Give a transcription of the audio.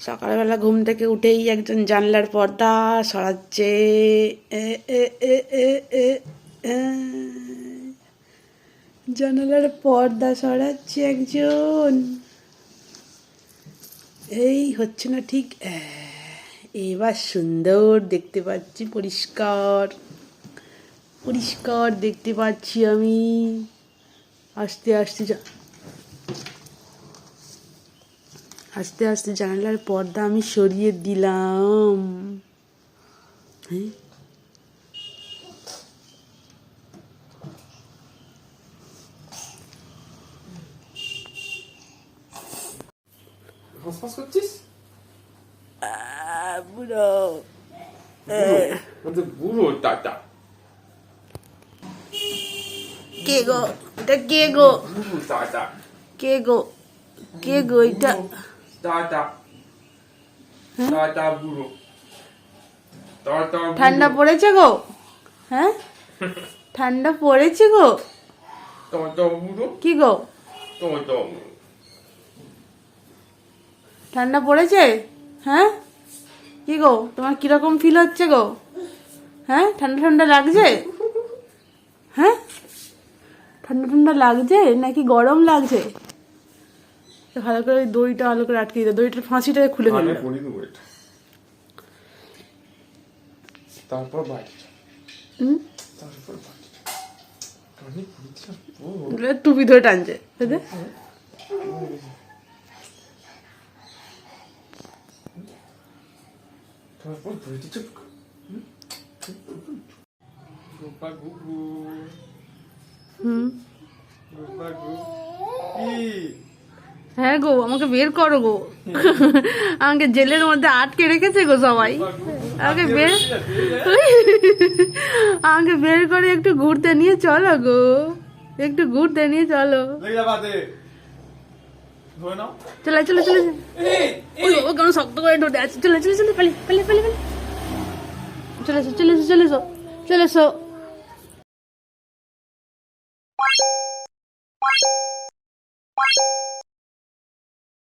সকালবেলা ঘুম থেকে উঠেই একজন জানলার পর্দা সরাচ্ছে। জানালার পর্দা সরাচ্ছে একজন। এই হচ্ছে না ঠিক এবার সুন্দর দেখতে পাচ্ছি, পরিষ্কার। পরিষ্কার দেখতে পাচ্ছি আমি। আস্তে আস্তে যা আস্তে আস্তে জানালার পর্দা আমি সরিয়ে দিলাম। হ্যাঁ? হাসপাস করছিস? আহ, বুড়ো। বুড়ো? Ta ta. কে গো? এটা কে গো? কে গো? কে গো? এটা টাটা টাটা বুড়ো টাটা ঠান্ডা পড়েছে গো? হ্যাঁ? ঠান্ডা পড়েছে গো? টাটা বুড়ো কি গো? টাটা ঠান্ডা পড়েছে? হ্যাঁ? কি গো? তোমার কীরকম ফিল হচ্ছে গো? হ্যাঁ? ঠান্ডা ঠান্ডা লাগছে? হ্যাঁ? ঠান্ডা ঠান্ডা লাগছে? নাকি গরম লাগছে? ভালো করে ওই দইটা ভালো করে আটকে দিতে দইটার ফাঁসিটা খুলে এটা। তারপর তারপর টুপি ধরে টানছে। তারপর হ্যাঁ গো আমাকে বের করো গো। আমাকে জেলের মধ্যে আটকে রেখেছে গো সবাই। আমাকে বের আমাকে বের করে একটু ঘুরতে নিয়ে চলো গো। একটু ঘুরতে নিয়ে চলো। চলে চলে চলে। ও কেন শক্ত করে ঢুকে আছে। চলে চলে চলে পালি পালি পালি পালি চলে এসো চলে এসো চলে এসো চলে এসো। Thank you.